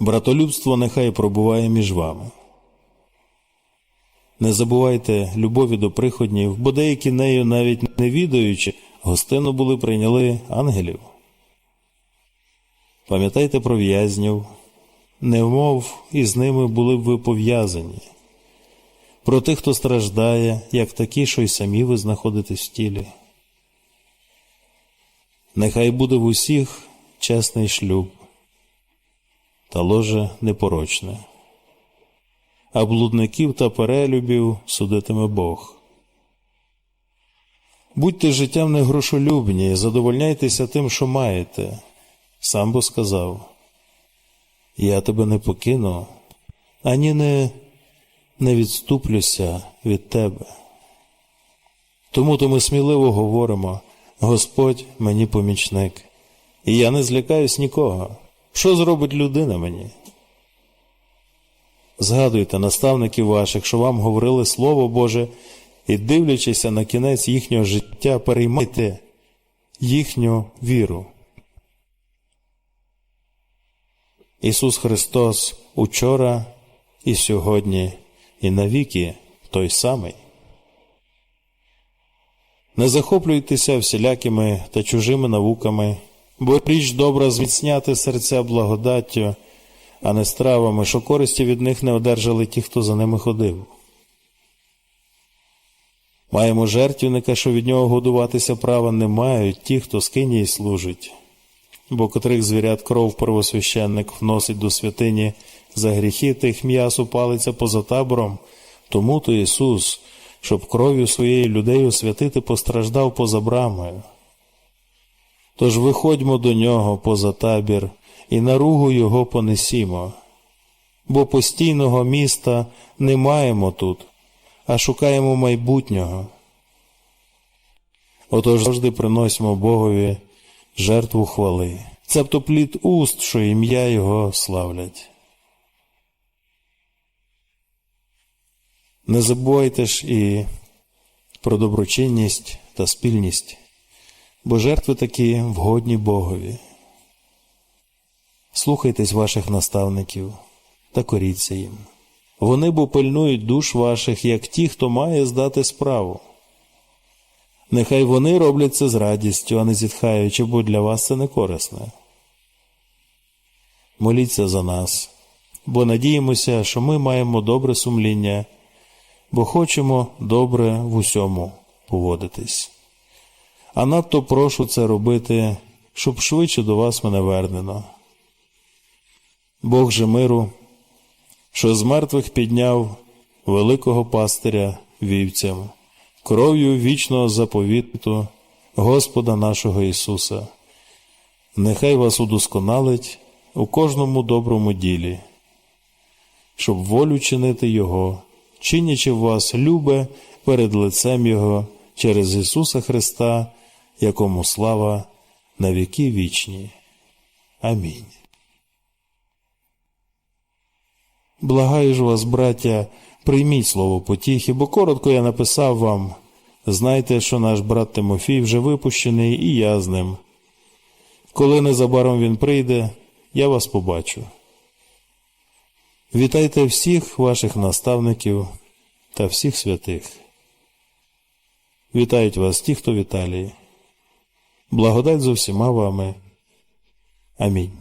Братолюбство нехай пробуває між вами. Не забувайте любові до приходнів, бо деякі нею, навіть не відаючи, гостину були прийняли ангелів. Пам'ятайте про в'язнів, немов і з ними були б ви пов'язані. Про тих, хто страждає, як такі, що й самі ви знаходитесь в тілі. Нехай буде в усіх чесний шлюб, та ложе непорочне, а блудників та перелюбів судитиме Бог. Будьте життям не грошолюбні, задовольняйтеся тим, що маєте. Сам бо сказав, я тебе не покину, ані не, не відступлюся від тебе. Тому то ми сміливо говоримо, Господь мені помічник, і я не злякаюсь нікого. Що зробить людина мені? Згадуйте наставників ваших, що вам говорили Слово Боже, і, дивлячися на кінець їхнього життя, переймайте їхню віру. Ісус Христос учора і сьогодні, і навіки той самий. Не захоплюйтеся всілякими та чужими науками, бо річ добра зміцняти серця благодаттю, а не стравами, що користі від них не одержали ті, хто за ними ходив. Маємо жертвника, що від нього годуватися права не мають ті, хто скині й служить, бо котрих звірят кров первосвященник вносить до святині за гріхи, тих м'ясо палиться поза табором, тому то Ісус, щоб кров'ю своєї людей освятити, постраждав поза брамою. Тож виходьмо до нього поза табір і наругу його понесімо, бо постійного міста не маємо тут, а шукаємо майбутнього. Отож завжди приносимо Богові жертву хвали, цебто плід уст, що ім'я Його славлять. Не забувайте ж і про доброчинність та спільність, бо жертви такі вгодні Богові. Слухайтесь ваших наставників та коріться їм. Вони бо пильнують душ ваших, як ті, хто має здати справу. Нехай вони роблять це з радістю, а не зітхаючи, бо для вас це не корисне. Моліться за нас, бо надіємося, що ми маємо добре сумління, бо хочемо добре в усьому поводитись. А надто прошу це робити, щоб швидше до вас мене вернено. Бог же миру, що з мертвих підняв великого пастиря вівцям, кров'ю вічного заповіту Господа нашого Ісуса. Нехай вас удосконалить у кожному доброму ділі, щоб волю чинити Його, чинячи в вас любе перед лицем Його через Ісуса Христа, якому слава на віки вічні. Амінь. Благаю ж вас, браття, прийміть слово потіхи, бо коротко я написав вам. Знайте, що наш брат Тимофій вже випущений, і я з ним. Коли незабаром він прийде, я вас побачу. Вітайте всіх ваших наставників та всіх святих. Вітають вас ті, хто в Італії. Благодать з усіма вами. Амінь.